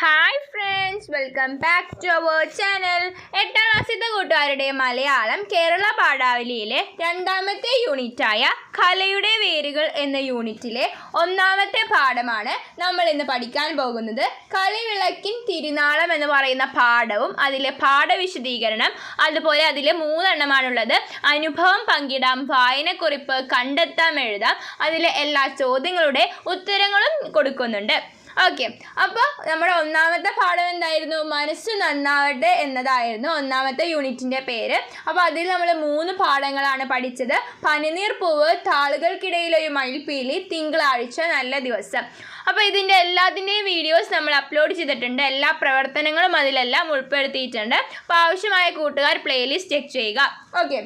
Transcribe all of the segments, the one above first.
Hi friends welcome back to our channel എട്ടാം ക്ലാസ്സിലെ കൂട്ടുകാരുടെ മലയാളം കേരള പാഠാവലിയിലെ രണ്ടാമത്തെ യൂണിറ്റായ കലയുടെ വേരുകൾ എന്ന യൂണിറ്റിലെ ഒന്നാമത്തെ പാഠമാണ് നമ്മൾ ഇന്ന് പഠിക്കാൻ പോകുന്നത്. കളിവിളക്കിൻ തിരുനാളം എന്ന് പറയുന്ന പാഠവും അതിലെ പാഠവിശദീകരണം അതുപോലെ അതിലെ മൂന്നെണ്ണമാണുള്ളത്. അനുഭവം പങ്കിടാം വായനക്കുറിപ്പ് കണ്ടെത്താം എഴുതാം. അതിലെ എല്ലാ ചോദ്യങ്ങളുടെ ഉത്തരങ്ങളും കൊടുക്കുന്നുണ്ട്. ഓക്കെ അപ്പോൾ നമ്മുടെ ഒന്നാമത്തെ പാഠം എന്തായിരുന്നു? മനസ്സ് നന്നാവട്ടെ എന്നതായിരുന്നു ഒന്നാമത്തെ യൂണിറ്റിന്റെ പേര്. അപ്പോൾ അതിൽ നമ്മൾ മൂന്ന് പാഠങ്ങളാണ് പഠിച്ചത്. പനിനീർ പൂവ് താളുകൾക്കിടയിൽ ഒരു മയിൽപ്പീലി തിങ്കളാഴ്ച നല്ല ദിവസം. അപ്പോൾ ഇതിന്റെ എല്ലാത്തിന്റെയും വീഡിയോസ് നമ്മൾ അപ്ലോഡ് ചെയ്തിട്ടുണ്ട്. എല്ലാ പ്രവർത്തനങ്ങളും അതിലെല്ലാം ഉൾപ്പെടുത്തിയിട്ടുണ്ട്. അപ്പോൾ ആവശ്യമായ കൂട്ടുകാർ പ്ലേലിസ്റ്റ് ചെക്ക് ചെയ്യുക. ഓക്കെ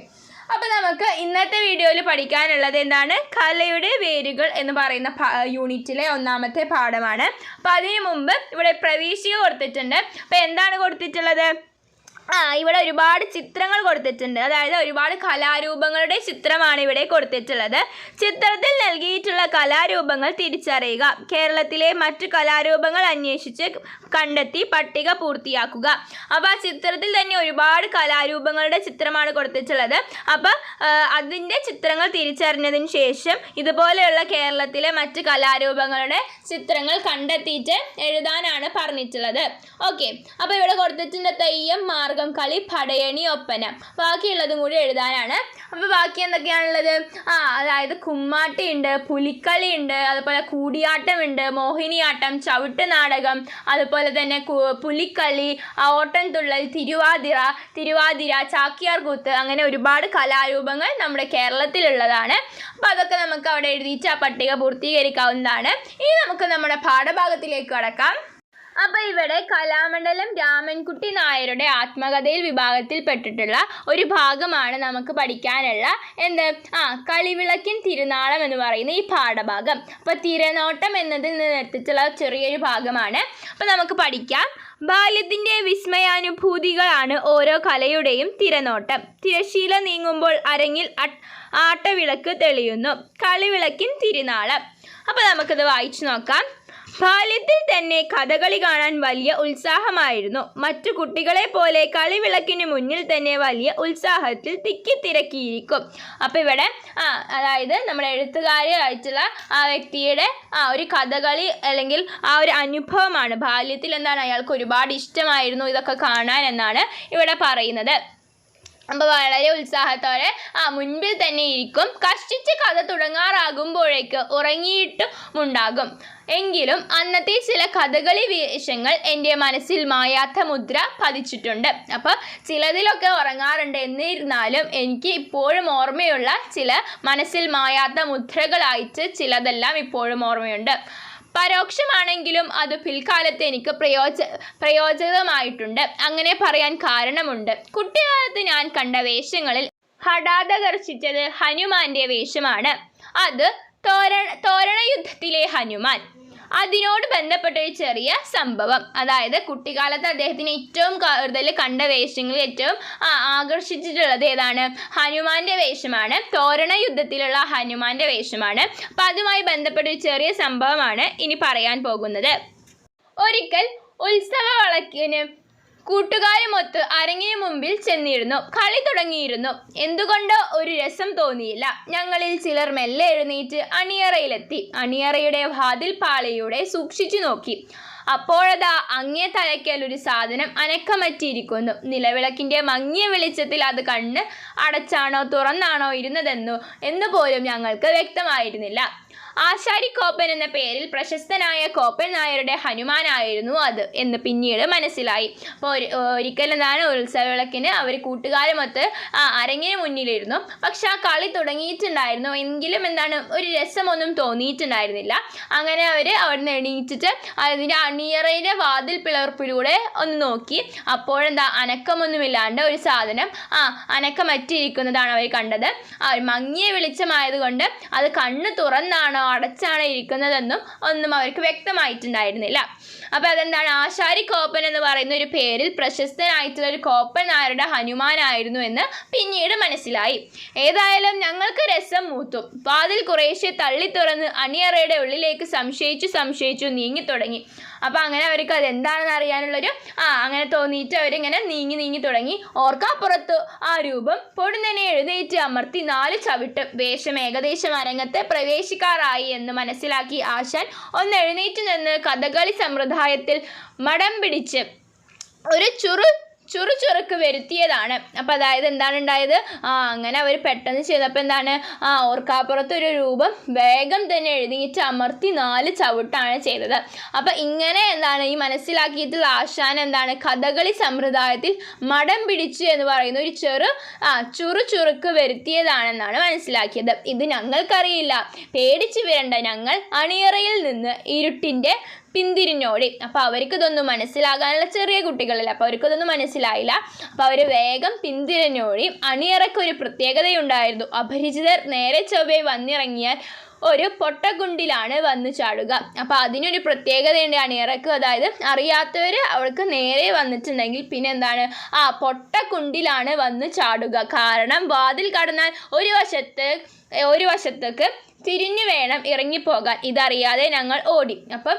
അപ്പോൾ നമുക്ക് ഇന്നത്തെ വീഡിയോയിൽ പഠിക്കാനുള്ളത് എന്താണ്? കലയുടെ വേരുകൾ എന്ന് പറയുന്ന യൂണിറ്റിലെ ഒന്നാമത്തെ പാഠമാണ്. അപ്പോൾ അതിനു മുമ്പ് ഇവിടെ പ്രവേശിക കൊടുത്തിട്ടുണ്ട്. അപ്പോൾ എന്താണ് കൊടുത്തിട്ടുള്ളത്? ഇവിടെ ഒരുപാട് ചിത്രങ്ങൾ കൊടുത്തിട്ടുണ്ട്. അതായത് ഒരുപാട് കലാരൂപങ്ങളുടെ ചിത്രമാണ് ഇവിടെ കൊടുത്തിട്ടുള്ളത്. ചിത്രത്തിൽ നൽകിയിട്ടുള്ള കലാരൂപങ്ങൾ തിരിച്ചറിയുക കേരളത്തിലെ മറ്റു കലാരൂപങ്ങൾ അന്വേഷിച്ച് കണ്ടെത്തി പട്ടിക പൂർത്തിയാക്കുക. അപ്പോൾ ആ ചിത്രത്തിൽ തന്നെ ഒരുപാട് കലാരൂപങ്ങളുടെ ചിത്രമാണ് കൊടുത്തിട്ടുള്ളത്. അപ്പോൾ അതിന്റെ ചിത്രങ്ങൾ തിരിച്ചറിഞ്ഞതിന് ശേഷം ഇതുപോലെയുള്ള കേരളത്തിലെ മറ്റ് കലാരൂപങ്ങളുടെ ചിത്രങ്ങൾ കണ്ടെത്തിയിട്ട് എഴുതാനാണ് പറഞ്ഞിട്ടുള്ളത്. ഓക്കെ. അപ്പോൾ ഇവിടെ കൊടുത്തിട്ടുണ്ട് തെയ്യം മാർഗം കളി പടയണി ഒപ്പന ബാക്കിയുള്ളതും കൂടി എഴുതാനാണ്. അപ്പോൾ ബാക്കി എന്തൊക്കെയാണുള്ളത്? ആ അതായത് കുമ്മാട്ടി ഉണ്ട് പുലിക്കളി ഉണ്ട് അതുപോലെ കൂടിയാട്ടമുണ്ട് മോഹിനിയാട്ടം ചവിട്ട് നാടകം അതുപോലെ തന്നെ പുലിക്കളി ഓട്ടം ഓട്ടൻതുള്ളൽ തിരുവാതിര തിരുവാതിര ചാക്യാർകൂത്ത് അങ്ങനെ ഒരുപാട് കലാരൂപങ്ങൾ നമ്മുടെ കേരളത്തിലുള്ളതാണ്. അപ്പോൾ അതൊക്കെ നമുക്ക് അവിടെ എഴുതിയിട്ട് ആ പട്ടിക പൂർത്തീകരിക്കാവുന്നതാണ്. ഇനി നമുക്ക് നമ്മുടെ പാഠഭാഗത്തിലേക്ക് കടക്കാം. അപ്പോൾ ഇവിടെ കലാമണ്ഡലം രാമൻകുട്ടി നായരുടെ ആത്മകഥയിൽ വിഭാഗത്തിൽപ്പെട്ടിട്ടുള്ള ഒരു ഭാഗമാണ് നമുക്ക് പഠിക്കാനുള്ള എന്ത്? ആ കളിവിളക്കിൻ തിരുനാളം എന്ന് പറയുന്ന ഈ പാഠഭാഗം. അപ്പോൾ തിരനോട്ടം എന്നതിൽ നിന്ന് എടുത്തിട്ടുള്ള ചെറിയൊരു ഭാഗമാണ്. അപ്പോൾ നമുക്ക് പഠിക്കാം. ബാല്യത്തിന്റെ വിസ്മയാനുഭൂതികളാണ് ഓരോ കലയുടെയും തിരനോട്ടം. തിരശീല നീങ്ങുമ്പോൾ അരങ്ങിൽ ആട്ടവിളക്ക് തെളിയുന്നു. കളിവിളക്കിൻ തിരുനാളം. അപ്പോൾ നമുക്കിത് വായിച്ചു നോക്കാം. ബാല്യത്തിൽ തന്നെ കഥകളി കാണാൻ വലിയ ഉത്സാഹമായിരുന്നു. മറ്റു കുട്ടികളെ പോലെ കളിവിളക്കിന് മുന്നിൽ തന്നെ വലിയ ഉത്സാഹത്തിൽ തിക്കിത്തിരക്കിയിരിക്കും അപ്പോൾ ഇവിടെ ആ അതായത് നമ്മുടെ എഴുത്തുകാരായിട്ടുള്ള ആ വ്യക്തിയുടെ ആ ഒരു കഥകളി അല്ലെങ്കിൽ ആ ഒരു അനുഭവമാണ്. ബാല്യത്തിൽ എന്താണ് അയാൾക്ക് ഒരുപാട് ഇഷ്ടമായിരുന്നു ഇതൊക്കെ കാണാൻ എന്നാണ് ഇവിടെ പറയുന്നത്. അപ്പോൾ വളരെ ഉത്സാഹത്തോടെ ആ മുൻപിൽ തന്നെ ഇരിക്കും. കഷ്ടിച്ച് കഥ തുടങ്ങാറാകുമ്പോഴേക്ക് ഉറങ്ങിയിട്ടും ഉണ്ടാകും. എങ്കിലും അന്നത്തെ ചില കഥകളി വേഷങ്ങൾ എന്റെ മനസ്സിൽ മായാത്ത മുദ്ര പതിച്ചിട്ടുണ്ട്. അപ്പോൾ ചിലതിലൊക്കെ ഉറങ്ങാറുണ്ട്. എന്നിരുന്നാലും എനിക്ക് ഇപ്പോഴും ഓർമ്മയുള്ള ചില മനസ്സിൽ മായാത്ത മുദ്രകളായിട്ട് ചിലതെല്ലാം ഇപ്പോഴും ഓർമ്മയുണ്ട്. പരോക്ഷമാണെങ്കിലും അത് പിൽക്കാലത്ത് എനിക്ക് പ്രയോജ പ്രയോജകമായിട്ടുണ്ട്. അങ്ങനെ പറയാൻ കാരണമുണ്ട്. കുട്ടിക്കാലത്ത് ഞാൻ കണ്ട വേഷങ്ങളിൽ ഹഠാതകർഷിച്ചത് ഹനുമാന്റെ വേഷമാണ്. അത് തോരണ തോരണയുദ്ധത്തിലെ ഹനുമാൻ. അതിനോട് ബന്ധപ്പെട്ട ഒരു ചെറിയ സംഭവം. അതായത് കുട്ടിക്കാലത്ത് അദ്ദേഹത്തിന് ഏറ്റവും കൂടുതൽ കണ്ട വേഷങ്ങളിൽ ഏറ്റവും ആകർഷിച്ചിട്ടുള്ളത് ഏതാണ്? ഹനുമാന്റെ വേഷമാണ്. തോരണ യുദ്ധത്തിലുള്ള ഹനുമാന്റെ വേഷമാണ്. അപ്പം അതുമായി ബന്ധപ്പെട്ട ഒരു ചെറിയ സംഭവമാണ് ഇനി പറയാൻ പോകുന്നത്. ഒരിക്കൽ ഉത്സവ വളക്കിന് കൂട്ടുകാരുമൊത്ത് അരങ്ങിന് മുമ്പിൽ ചെന്നിരുന്നു. കളി തുടങ്ങിയിരുന്നു. എന്തുകൊണ്ടോ ഒരു രസം തോന്നിയില്ല. ഞങ്ങളിൽ ചിലർ മെല്ലെ എഴുന്നേറ്റ് അണിയറയിലെത്തി. അണിയറയുടെ വാതിൽ പാളിയുടെ സൂക്ഷിച്ചു നോക്കി. അപ്പോഴതാ അങ്ങേ തലയ്ക്കൽ ഒരു സാധനം അനക്കമറ്റിയിരിക്കുന്നു. നിലവിളക്കിന്റെ മങ്ങിയ വെളിച്ചത്തിൽ അത് കണ്ണ് അടച്ചാണോ തുറന്നാണോ ഇരുന്നതെന്നു എന്നുപോലും ഞങ്ങൾക്ക് വ്യക്തമായിരുന്നില്ല. ആശാരി കോപ്പൻ എന്ന പേരിൽ പ്രശസ്തനായ കോപ്പൻ നായരുടെ ഹനുമാനായിരുന്നു അത് എന്ന് പിന്നീട് മനസ്സിലായി. അപ്പോൾ ഒരു ഒരിക്കൽ എന്താണ് ഉത്സവവിളക്കിന് അവർ കൂട്ടുകാരുമൊത്ത് ആ അരങ്ങിന് മുന്നിലിരുന്നു. പക്ഷെ ആ കളി തുടങ്ങിയിട്ടുണ്ടായിരുന്നു. എങ്കിലും എന്താണ് ഒരു രസമൊന്നും തോന്നിയിട്ടുണ്ടായിരുന്നില്ല. അങ്ങനെ അവർ അവിടുന്ന് എണീറ്റിട്ട് അതിന്റെ അണിയറയിലെ വാതിൽ പിളർപ്പിലൂടെ ഒന്ന് നോക്കി. അപ്പോഴെന്താ അനക്കമൊന്നുമില്ലാണ്ട് ഒരു സാധനം ആ അനക്കമറ്റിരിക്കുന്നതാണ് അവർ കണ്ടത്. ആ മങ്ങിയ വെളിച്ചമായതുകൊണ്ട് അത് കണ്ണ് തുറന്നാണോ അടച്ചാണോ ഇരിക്കുന്നതെന്നും ഒന്നും അവർക്ക് വ്യക്തമായിട്ടുണ്ടായിരുന്നില്ല. അപ്പോൾ അതെന്താണ്? ആശാരി കോപ്പൻ എന്ന് പറയുന്ന ഒരു പേരിൽ പ്രശസ്തനായിട്ടുള്ള ഒരു കോപ്പൻ നായരുടെ ഹനുമാനായിരുന്നു എന്ന് പിന്നീട് മനസ്സിലായി. ഏതായാലും ഞങ്ങൾക്ക് രസം മൂത്തു. വാതിൽ കുറേശ്ശെ തള്ളി തുറന്ന് അണിയറയുടെ ഉള്ളിലേക്ക് സംശയിച്ചു സംശയിച്ചു നീങ്ങി തുടങ്ങി. അപ്പോൾ അങ്ങനെ അവർക്ക് അത് എന്താണെന്ന് അറിയാനുള്ളൊരു ആ അങ്ങനെ തോന്നിയിട്ട് അവരിങ്ങനെ നീങ്ങി നീങ്ങി തുടങ്ങി. ഓർക്കാപ്പുറത്ത് ആ രൂപം പൊടുന്നനെ എഴുന്നേറ്റ് അമർത്തി നാല് ചവിട്ട്. വേഷം ഏകദേശം അരങ്ങത്തെ പ്രവേശിക്കാറായി. എന്ന് മനസ്സിലാക്കി ആശാൻ ഒന്ന് എഴുന്നേറ്റ് നിന്ന് കഥകളി സമ്പ്രദായത്തിൽ മടം പിടിച്ച് ഒരു ചുറു ചുറുചുറുക്ക് വരുത്തിയതാണ്. അപ്പോൾ അതായത് എന്താണ് ഉണ്ടായത്? ആ അങ്ങനെ അവർ പെട്ടെന്ന് ചെയ്തപ്പോൾ എന്താണ്? ആ ഓർക്കാപ്പുറത്ത് ഒരു രൂപം വേഗം തന്നെ എഴുതിയിട്ട് അമർത്തി നാല് ചവിട്ടാണ് ചെയ്തത്. അപ്പോൾ ഇങ്ങനെ എന്താണ് ഈ മനസ്സിലാക്കിയിട്ടുള്ള ആശാൻ എന്താണ് കഥകളി സമ്പ്രദായത്തിൽ മടം പിടിച്ചു എന്ന് പറയുന്ന ഒരു ചെറു ആ ചുറുചുറുക്ക് വരുത്തിയതാണെന്നാണ് മനസ്സിലാക്കിയത്. ഇത് ഞങ്ങൾക്കറിയില്ല. പേടിച്ചു വരേണ്ട ഞങ്ങൾ അണിയറയിൽ നിന്ന് ഇരുട്ടിന്റെ പിന്തിരിഞ്ഞോടി. അപ്പോൾ അവർക്ക് ഇതൊന്നും മനസ്സിലാകാനുള്ള ചെറിയ കുട്ടികളില്ല. അപ്പോൾ അവർക്ക് ഇതൊന്നും മനസ്സിലായില്ല. അപ്പോൾ അവർ വേഗം പിന്തിരിഞ്ഞോടി. അണിയറയ്ക്ക് ഒരു പ്രത്യേകതയുണ്ടായിരുന്നു. അപരിചിതർ നേരെ ചൊവ്വേ വന്നിറങ്ങിയാൽ ഒരു പൊട്ടക്കുണ്ടിലാണ് വന്നു ചാടുക. അപ്പോൾ അതിനൊരു പ്രത്യേകതയുണ്ട് അണിയറക്ക് അതായത് അറിയാത്തവർ അവൾക്ക് നേരെ വന്നിട്ടുണ്ടെങ്കിൽ പിന്നെ എന്താണ് ആ പൊട്ടക്കുണ്ടിലാണ് വന്ന് ചാടുക. കാരണം വാതിൽ കടന്നാൽ ഒരു വശത്ത് ഒരു വശത്തേക്ക് തിരിഞ്ഞു വേണം ഇറങ്ങിപ്പോകാൻ. ഇതറിയാതെ ഞങ്ങൾ ഓടി. അപ്പം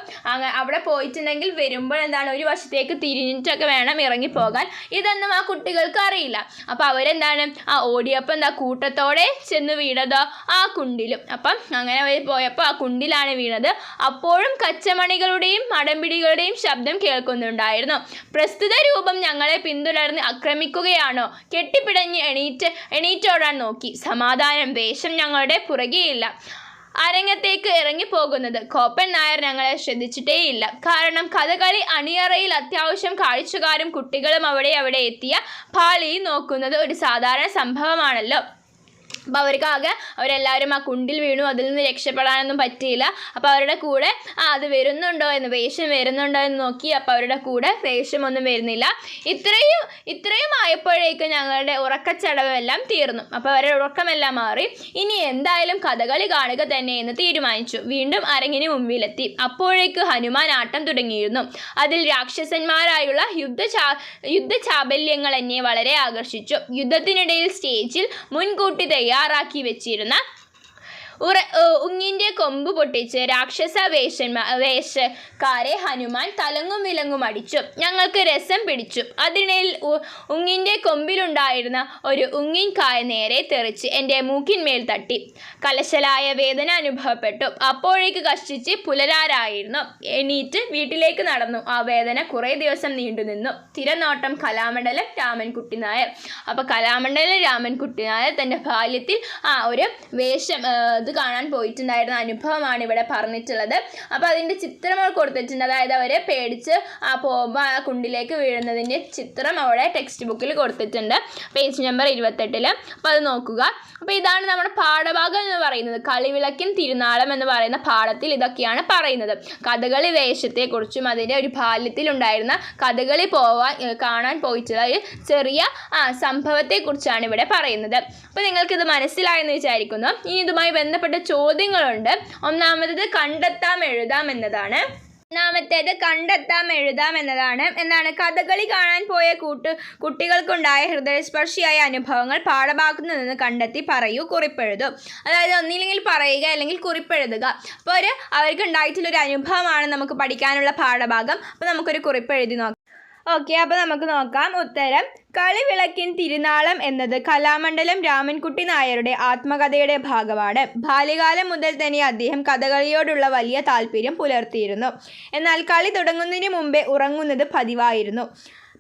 അവിടെ പോയിട്ടുണ്ടെങ്കിൽ വരുമ്പോൾ എന്താണ് ഒരു വശത്തേക്ക് തിരിഞ്ഞിട്ടൊക്കെ വേണം ഇറങ്ങിപ്പോകാൻ. ഇതൊന്നും ആ കുട്ടികൾക്ക് അറിയില്ല. അപ്പോൾ അവരെന്താണ്? ആ ഓടിയപ്പോൾ എന്താ കൂട്ടത്തോടെ ചെന്ന് വീണതോ? ആ കുണ്ടിലും. അപ്പം അങ്ങനെ അവർ പോയപ്പോൾ ആ കുണ്ടിലാണ് വീണത്. അപ്പോഴും കച്ചമണികളുടെയും മടമ്പിടികളുടെയും ശബ്ദം കേൾക്കുന്നുണ്ടായിരുന്നു. പ്രസ്തുത രൂപം ഞങ്ങളെ പിന്തുടർന്ന് ആക്രമിക്കുകയാണോ? കെട്ടിപ്പിടഞ്ഞ് എണീറ്റ് എണീറ്റോടാൻ നോക്കി. സമാധാനം വേഷം ഞങ്ങളുടെ പുറകെയില്ല. അരങ്ങത്തേക്ക് ഇറങ്ങിപ്പോകുന്നത്. കോപ്പൻ നായർ ഞങ്ങളെ ശ്രദ്ധിച്ചിട്ടേയില്ല. കാരണം കഥകളി അണിയറയിൽ അത്യാവശ്യം കാഴ്ചക്കാരും കുട്ടികളും അവിടെ അവിടെ എത്തിയ പാളിയും നോക്കുന്നത് ഒരു സാധാരണ സംഭവമാണല്ലോ. അപ്പോൾ അവർക്കാകെ അവരെല്ലാവരും ആ കുണ്ടിൽ വീണു അതിൽ നിന്ന് രക്ഷപ്പെടാനൊന്നും പറ്റിയില്ല. അപ്പോൾ അവരുടെ കൂടെ ആ അത് വരുന്നുണ്ടോ എന്ന് വേഷം വരുന്നുണ്ടോ എന്ന് നോക്കി അപ്പോൾ അവരുടെ കൂടെ വേഷമൊന്നും വരുന്നില്ല. ഇത്രയും ഇത്രയും ആയപ്പോഴേക്കും ഞങ്ങളുടെ ഉറക്കച്ചടവെല്ലാം തീർന്നു. അപ്പോൾ അവരുടെ ഉറക്കമെല്ലാം മാറി. ഇനി എന്തായാലും കഥകളി കാണുക തന്നെ എന്ന് തീരുമാനിച്ചു. വീണ്ടും അരങ്ങിന് മുമ്പിലെത്തി. അപ്പോഴേക്ക് ഹനുമാൻ ആട്ടം തുടങ്ങിയിരുന്നു. അതിൽ രാക്ഷസന്മാരായുള്ള യുദ്ധ യുദ്ധ ചാബല്യങ്ങൾ എന്നെ വളരെ ആകർഷിച്ചു. യുദ്ധത്തിനിടയിൽ സ്റ്റേജിൽ മുൻകൂട്ടി തയ്യാറാക്കി വെച്ചിരുന്ന ഉറ ഉങ്ങിന്റെ കൊമ്പ് പൊട്ടിച്ച് രാക്ഷസ വേഷന്മാ വേഷക്കാരെ ഹനുമാൻ തലങ്ങും വിലങ്ങും അടിച്ചു. ഞങ്ങൾക്ക് രസം പിടിച്ചു. അതിനിടയിൽ ഉ- ഉങ്ങിന്റെ കൊമ്പിലുണ്ടായിരുന്ന ഒരു ഉങ്ങിൻ കായ നേരെ തെറിച്ച് എന്റെ മൂക്കിന്മേൽ തട്ടി. കലശലായ വേദന അനുഭവപ്പെട്ടു. അപ്പോഴേക്ക് കഷ്ടിച്ച് പുലരാറായിരുന്നു എണീറ്റ് വീട്ടിലേക്ക് നടന്നു. ആ വേദന കുറേ ദിവസം നീണ്ടുനിന്നു തിരനോട്ടം കലാമണ്ഡലം രാമൻകുട്ടി നായർ. അപ്പോൾ കലാമണ്ഡലം രാമൻകുട്ടി നായർ തന്റെ ബാല്യത്തിൽ ആ ഒരു വേഷം ഇത് കാണാൻ പോയിട്ടുണ്ടായിരുന്ന അനുഭവമാണ് ഇവിടെ പറഞ്ഞിട്ടുള്ളത്. അപ്പോൾ അതിന്റെ ചിത്രങ്ങൾ കൊടുത്തിട്ടുണ്ട്. അതായത് അവരെ പേടിച്ച് ആ പോകുമ്പോൾ ആ കുണ്ടിലേക്ക് വീഴുന്നതിന്റെ ചിത്രം അവിടെ ടെക്സ്റ്റ് ബുക്കിൽ കൊടുത്തിട്ടുണ്ട്. പേജ് നമ്പർ ഇരുപത്തെട്ടിൽ അപ്പോൾ അത് നോക്കുക. അപ്പോൾ ഇതാണ് നമ്മുടെ പാഠഭാഗം എന്ന് പറയുന്നത്. കളിവിളക്കിൻ തിരുനാളം എന്ന് പറയുന്ന പാഠത്തിൽ ഇതൊക്കെയാണ് പറയുന്നത്. കഥകളി വേഷത്തെക്കുറിച്ചും അതിന്റെ ഒരു ബാല്യത്തിലുണ്ടായിരുന്ന കഥകളി പോവാൻ കാണാൻ പോയിട്ടുള്ള ഒരു ചെറിയ സംഭവത്തെക്കുറിച്ചാണ് ഇവിടെ പറയുന്നത്. അപ്പോൾ നിങ്ങൾക്കിത് മനസ്സിലായെന്ന് വിചാരിക്കുന്നു. ഇനി ഇതുമായി ബന്ധപ്പെട്ട ചോദ്യങ്ങളുണ്ട്. ഒന്നാമത്തത് കണ്ടെത്താം എഴുതാം എന്നതാണ്. ഒന്നാമത്തേത് കണ്ടെത്താം എഴുതാം എന്നതാണ്. എന്താണ്? കഥകളി കാണാൻ പോയ കൂട്ട് കുട്ടികൾക്കുണ്ടായ ഹൃദയസ്പർശിയായ അനുഭവങ്ങൾ പാഠഭാഗത്തു നിന്ന് കണ്ടെത്തി പറയൂ കുറിപ്പെഴുതും. അതായത് ഒന്നില്ലെങ്കിൽ പറയുക അല്ലെങ്കിൽ കുറിപ്പെഴുതുക. അപ്പോൾ ഒരു അവർക്ക് ഉണ്ടായിട്ടുള്ള ഒരു അനുഭവമാണ് നമുക്ക് പഠിക്കാനുള്ള പാഠഭാഗം. അപ്പോൾ നമുക്കൊരു കുറിപ്പെഴുതി നോക്കാം. ഓക്കെ അപ്പോൾ നമുക്ക് നോക്കാം. ഉത്തരം കളിവിളക്കിൻ തിരുനാളം എന്നത് കലാമണ്ഡലം രാമൻകുട്ടി നായരുടെ ആത്മകഥയുടെ ഭാഗമാണ്. ബാല്യകാലം മുതൽ തന്നെ അദ്ദേഹം കഥകളിയോടുള്ള വലിയ താല്പര്യം പുലർത്തിയിരുന്നു. എന്നാൽ കളി തുടങ്ങുന്നതിന് മുമ്പേ ഉറങ്ങുന്നത് പതിവായിരുന്നു.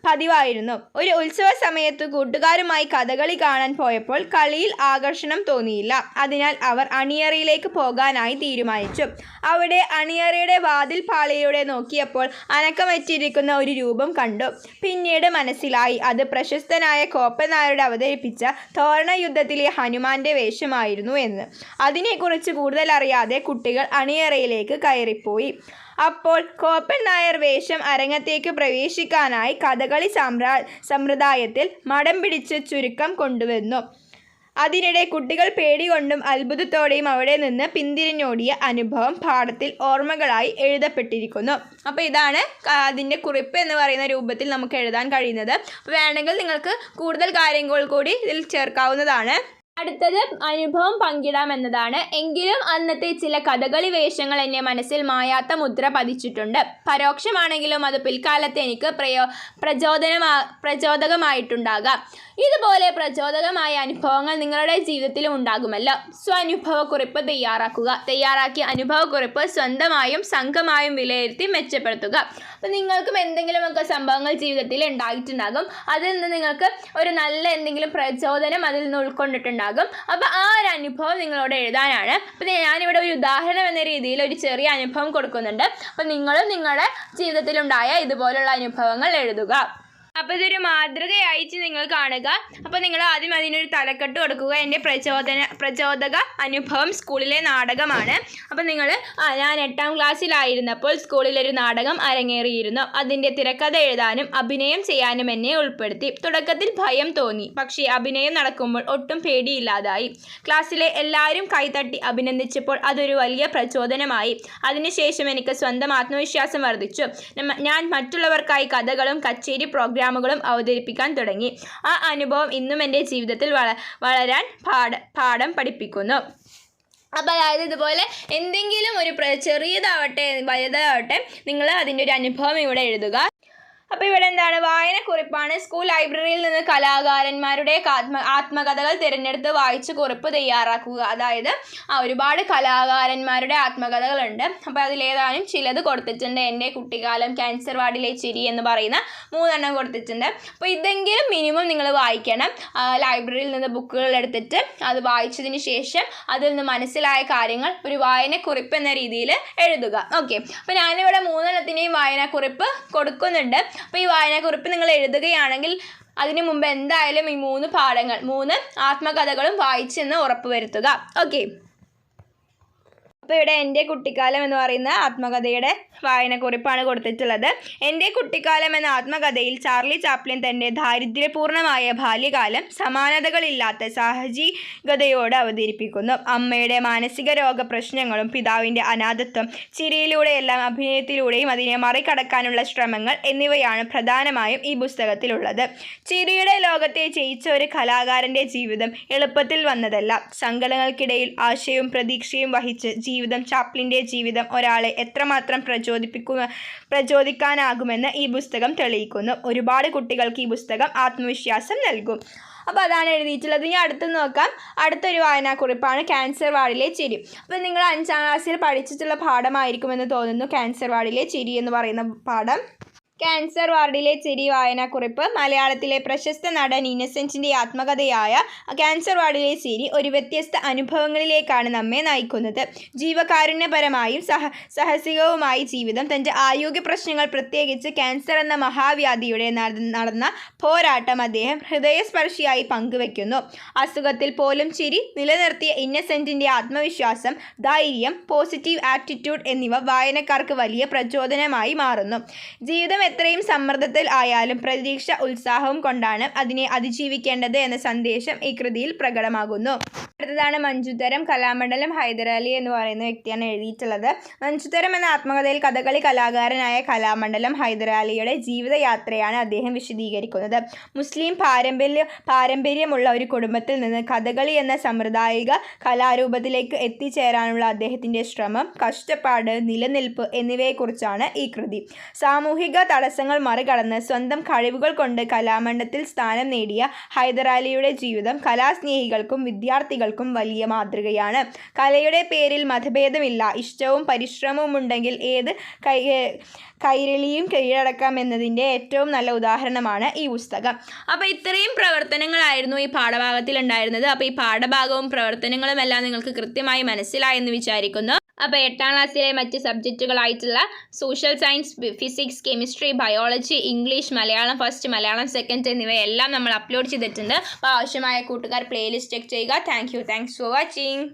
പതിവായിരുന്നു. ഒരു ഉത്സവ സമയത്ത് കൂട്ടുകാരുമായി കഥകളി കാണാൻ പോയപ്പോൾ കളിയിൽ ആകർഷണം തോന്നിയില്ല. അതിനാൽ അവർ അണിയറയിലേക്ക് പോകാനായി തീരുമാനിച്ചു. അവിടെ അണിയറയുടെ വാതിൽ പാളിയിലൂടെ നോക്കിയപ്പോൾ അനക്കമറ്റിരിക്കുന്ന ഒരു രൂപം കണ്ടു. പിന്നീട് മനസ്സിലായി അത് പ്രശസ്തനായ കോപ്പനായരുടെ അവതരിപ്പിച്ച തോരണ യുദ്ധത്തിലെ ഹനുമാന്റെ വേഷമായിരുന്നു എന്ന്. അതിനെക്കുറിച്ച് കൂടുതൽ അറിയാതെ കുട്ടികൾ അണിയറയിലേക്ക് കയറിപ്പോയി. അപ്പോൾ കോപ്പൻ നായർ വേഷം അരങ്ങത്തേക്ക് പ്രവേശിക്കാനായി കഥകളി സാമ്രാ സമ്പ്രദായത്തിൽ മടം പിടിച്ച് ചുരുക്കം കൊണ്ടുവന്നു. അതിനിടെ കുട്ടികൾ പേടികൊണ്ടും അത്ഭുതത്തോടെയും അവിടെ നിന്ന് പിന്തിരിഞ്ഞോടിയ അനുഭവം പാഠത്തിൽ ഓർമ്മകളായി എഴുതപ്പെട്ടിരിക്കുന്നു. അപ്പോൾ ഇതാണ് അതിന്റെ കുറിപ്പ് എന്ന് പറയുന്ന രൂപത്തിൽ നമുക്ക് എഴുതാൻ കഴിയുന്നത്. വേണമെങ്കിൽ നിങ്ങൾക്ക് കൂടുതൽ കാര്യങ്ങൾ കൂടി ഇതിൽ ചേർക്കാവുന്നതാണ്. അടുത്തത് അനുഭവം പങ്കിടാം എന്നതാണ്. എങ്കിലും അന്നത്തെ ചില കഥകളി വേഷങ്ങൾ എന്നെ മനസ്സിൽ മായാത്ത മുദ്ര പതിച്ചിട്ടുണ്ട്. പരോക്ഷമാണെങ്കിലും അത് പിൽക്കാലത്ത് എനിക്ക് പ്രയോ പ്രചോദനമാ പ്രചോദകമായിട്ടുണ്ടാകാം. ഇതുപോലെ പ്രചോദകമായ അനുഭവങ്ങൾ നിങ്ങളുടെ ജീവിതത്തിലും ഉണ്ടാകുമല്ലോ. സ്വനുഭവക്കുറിപ്പ് തയ്യാറാക്കുക. തയ്യാറാക്കിയ അനുഭവക്കുറിപ്പ് സ്വന്തമായും സംഘമായും വിലയിരുത്തി മെച്ചപ്പെടുത്തുക. അപ്പം നിങ്ങൾക്കും എന്തെങ്കിലുമൊക്കെ സംഭവങ്ങൾ ജീവിതത്തിൽ ഉണ്ടായിട്ടുണ്ടാകും. അതിൽ നിന്ന് നിങ്ങൾക്ക് ഒരു നല്ല എന്തെങ്കിലും പ്രചോദനം അതിൽ നിന്ന് ഉൾക്കൊണ്ടിട്ടുണ്ടാകും. അപ്പോൾ ആ ഒരു അനുഭവം നിങ്ങളോട് എഴുതാനാണ്. അപ്പം ഞാനിവിടെ ഒരു ഉദാഹരണം എന്ന രീതിയിൽ ഒരു ചെറിയ അനുഭവം കൊടുക്കുന്നുണ്ട്. അപ്പം നിങ്ങളും നിങ്ങളുടെ ജീവിതത്തിലുണ്ടായ ഇതുപോലുള്ള അനുഭവങ്ങൾ എഴുതുക. അപ്പോൾ ഇതൊരു മാതൃകയായിട്ട് നിങ്ങൾ കാണുക. അപ്പോൾ നിങ്ങൾ ആദ്യം അതിനൊരു തലക്കെട്ട് കൊടുക്കുക. എന്റെ പ്രചോദന പ്രചോദക അനുഭവം സ്കൂളിലെ നാടകമാണ്. അപ്പോൾ നിങ്ങൾ ഞാൻ എട്ടാം ക്ലാസ്സിലായിരുന്നപ്പോൾ സ്കൂളിലൊരു നാടകം അരങ്ങേറിയിരുന്നു. അതിന്റെ തിരക്കഥ എഴുതാനും അഭിനയം ചെയ്യാനും എന്നെ ഉൾപ്പെടുത്തി. തുടക്കത്തിൽ ഭയം തോന്നി. പക്ഷേ അഭിനയം നടക്കുമ്പോൾ ഒട്ടും പേടിയില്ലാതായി. ക്ലാസ്സിലെ എല്ലാവരും കൈതട്ടി അഭിനന്ദിച്ചപ്പോൾ അതൊരു വലിയ പ്രചോദനമായി. അതിനുശേഷം എനിക്ക് സ്വന്തം ആത്മവിശ്വാസം വർദ്ധിച്ചു. ഞാൻ മറ്റുള്ളവർക്കായി കഥകളും കച്ചേരി പ്രോഗ്രാമുകളും അവതരിപ്പിക്കാൻ തുടങ്ങി. ആ അനുഭവം ഇന്നും എന്റെ ജീവിതത്തിൽ വള വളരാൻ പാഠ പാഠം പഠിപ്പിക്കുന്നു. അപ്പോൾ അതായത് ഇതുപോലെ എന്തെങ്കിലും ഒരു ചെറിയതാവട്ടെ വലുതാവട്ടെ നിങ്ങൾ അതിന്റെ ഒരു അനുഭവം ഇവിടെ എഴുതുക. അപ്പോൾ ഇവിടെ എന്താണ്? വായനക്കുറിപ്പാണ്. സ്കൂൾ ലൈബ്രറിയിൽ നിന്ന് കലാകാരന്മാരുടെ ആത്മകഥകൾ തിരഞ്ഞെടുത്ത് വായിച്ച് കുറിപ്പ് തയ്യാറാക്കുക. അതായത് ഒരുപാട് കലാകാരന്മാരുടെ ആത്മകഥകളുണ്ട്. അപ്പോൾ അതിലേതാനും ചിലത് കൊടുത്തിട്ടുണ്ട്. എന്റെ കുട്ടിക്കാലം ക്യാൻസർ വാർഡിലെ ചിരി എന്ന് പറയുന്ന മൂന്നെണ്ണം കൊടുത്തിട്ടുണ്ട്. അപ്പോൾ ഇതെങ്കിലും മിനിമം നിങ്ങൾ വായിക്കണം. ലൈബ്രറിയിൽ നിന്ന് ബുക്കുകൾ എടുത്തിട്ട് അത് വായിച്ചതിന് ശേഷം അതിൽ നിന്ന് മനസ്സിലായ കാര്യങ്ങൾ ഒരു വായനക്കുറിപ്പ് എന്ന രീതിയിൽ എഴുതുക. ഓക്കെ. അപ്പോൾ ഞാനിവിടെ മൂന്നെണ്ണത്തിനെയും വായനക്കുറിപ്പ് കൊടുക്കുന്നുണ്ട്. അപ്പോൾ ഈ വായനക്കുറിപ്പ് നിങ്ങൾ എഴുതുകയാണെങ്കിൽ അതിനു മുമ്പ് എന്തായാലും ഈ മൂന്ന് പാഠങ്ങൾ മൂന്ന് ആത്മകഥകളും വായിച്ചെന്ന് ഉറപ്പുവരുത്തുക. ഓക്കെ അപ്പോൾ ഇവിടെ എന്റെ കുട്ടിക്കാലം എന്ന് പറയുന്ന ആത്മകഥയുടെ വായനക്കുറിപ്പാണ് കൊടുത്തിട്ടുള്ളത്. എന്റെ കുട്ടിക്കാലം എന്ന ആത്മകഥയിൽ ചാർലി ചാപ്ലിൻ തന്റെ ദാരിദ്ര്യപൂർണമായ ബാല്യകാലം സമാനതകളില്ലാത്ത സാഹചികതയോട് അവതരിപ്പിക്കുന്നു. അമ്മയുടെ മാനസിക രോഗ പ്രശ്നങ്ങളും പിതാവിന്റെ അനാഥത്വം ചിരിയിലൂടെയെല്ലാം അഭിനയത്തിലൂടെയും അതിനെ മറികടക്കാനുള്ള ശ്രമങ്ങൾ എന്നിവയാണ് പ്രധാനമായും ഈ പുസ്തകത്തിലുള്ളത്. ചിരിയുടെ ലോകത്തെ ജയിച്ച ഒരു കലാകാരന്റെ ജീവിതം എളുപ്പത്തിൽ വന്നതല്ല. സങ്കടങ്ങൾക്കിടയിൽ ആശയവും പ്രതീക്ഷയും വഹിച്ച് ജീവിതം ചാപ്ലിന്റെ ജീവിതം ഒരാളെ എത്രമാത്രം പ്രചോദിപ്പിക്കുക പ്രചോദിക്കാനാകുമെന്ന് ഈ പുസ്തകം തെളിയിക്കുന്നു. ഒരുപാട് കുട്ടികൾക്ക് ഈ പുസ്തകം ആത്മവിശ്വാസം നൽകും. അപ്പോൾ അതാണ് എഴുതിയിട്ടുള്ളത്. ഇനി അടുത്ത് നോക്കാം. അടുത്തൊരു വായനാക്കുറിപ്പാണ് ക്യാൻസർ വാർഡിലെ ചിരി. അപ്പോൾ നിങ്ങൾ അഞ്ചാം ക്ലാസ്സിൽ പഠിച്ചിട്ടുള്ള പാഠമായിരിക്കുമെന്ന് തോന്നുന്നു. ക്യാൻസർ വാർഡിലെ ചിരി എന്ന് പറയുന്ന പാഠം. ക്യാൻസർ വാർഡിലെ ചെരി വായനാക്കുറിപ്പ് മലയാളത്തിലെ പ്രശസ്ത നടൻ ഇന്നസെന്റിന്റെ ആത്മകഥയായ ക്യാൻസർ വാർഡിലെ ചിരി ഒരു വ്യത്യസ്ത അനുഭവങ്ങളിലേക്കാണ് നമ്മെ നയിക്കുന്നത്. ജീവകാരുണ്യപരമായും സഹ സാഹസികവുമായി ജീവിതം തന്റെ ആരോഗ്യ പ്രശ്നങ്ങൾ പ്രത്യേകിച്ച് ക്യാൻസർ എന്ന മഹാവ്യാധിയുടെ നട- നടന്ന പോരാട്ടം അദ്ദേഹം ഹൃദയസ്പർശിയായി പങ്കുവെക്കുന്നു. അസുഖത്തിൽ പോലും ചിരി നിലനിർത്തിയ ഇന്നസെന്റിന്റെ ആത്മവിശ്വാസം ധൈര്യം പോസിറ്റീവ് ആറ്റിറ്റ്യൂഡ് എന്നിവ വായനക്കാർക്ക് വലിയ പ്രചോദനമായി മാറുന്നു. ജീവിതം എത്രയും സമ്മർദ്ദത്തിൽ ആയാലും പ്രതീക്ഷ ഉത്സാഹവും കൊണ്ടാണ് അതിനെ അതിജീവിക്കേണ്ടത് എന്ന സന്ദേശം ഈ കൃതിയിൽ പ്രകടമാകുന്നു. അടുത്തതാണ് മഞ്ജുതരം കലാമണ്ഡലം ഹൈദരാലി എന്ന് പറയുന്ന വ്യക്തിയാണ് എഴുതിയിട്ടുള്ളത്. മഞ്ജുതരം എന്ന ആത്മകഥയിൽ കഥകളി കലാകാരനായ കലാമണ്ഡലം ഹൈദരാലിയുടെ ജീവിതയാത്രയാണ് അദ്ദേഹം വിശദീകരിക്കുന്നത്. മുസ്ലിം പാരമ്പര്യ പാരമ്പര്യമുള്ള ഒരു കുടുംബത്തിൽ നിന്ന് കഥകളി എന്ന സമ്പ്രദായിക കലാരൂപത്തിലേക്ക് എത്തിച്ചേരാനുള്ള അദ്ദേഹത്തിന്റെ ശ്രമം കഷ്ടപ്പാട് നിലനിൽപ്പ് എന്നിവയെക്കുറിച്ചാണ് ഈ കൃതി. സാമൂഹിക തടസ്സങ്ങൾ മറികടന്ന് സ്വന്തം കഴിവുകൾ കൊണ്ട് കലാമണ്ഡത്തിൽ സ്ഥാനം നേടിയ ഹൈദരാലിയുടെ ജീവിതം കലാസ്നേഹികൾക്കും വിദ്യാർത്ഥികൾക്കും വലിയ മാതൃകയാണ്. കലയുടെ പേരിൽ മതഭേദമില്ല. ഇഷ്ടവും പരിശ്രമവും ഉണ്ടെങ്കിൽ ഏത് കൈ കൈരളിയും കീഴടക്കാം എന്നതിന്റെ ഏറ്റവും നല്ല ഉദാഹരണമാണ് ഈ പുസ്തകം. അപ്പോൾ ഇത്രയും പ്രവർത്തനങ്ങളായിരുന്നു ഈ പാഠഭാഗത്തിൽ ഉണ്ടായിരുന്നത് അപ്പോൾ ഈ പാഠഭാഗവും പ്രവർത്തനങ്ങളും എല്ലാം നിങ്ങൾക്ക് കൃത്യമായി മനസ്സിലായെന്ന് വിചാരിക്കുന്നു. അപ്പോൾ എട്ടാം ക്ലാസ്സിലെ മറ്റ് സബ്ജക്റ്റുകളായിട്ടുള്ള social science physics chemistry biology English Malayalam first Malayalam second എന്നിവയെല്ലാം നമ്മൾ അപ്ലോഡ് ചെയ്തിട്ടുണ്ട്. അപ്പോൾ ആവശ്യമായ കൂട്ടുകാർ പ്ലേലിസ്റ്റ് ചെക്ക് ചെയ്യുക. Thank you thanks for watching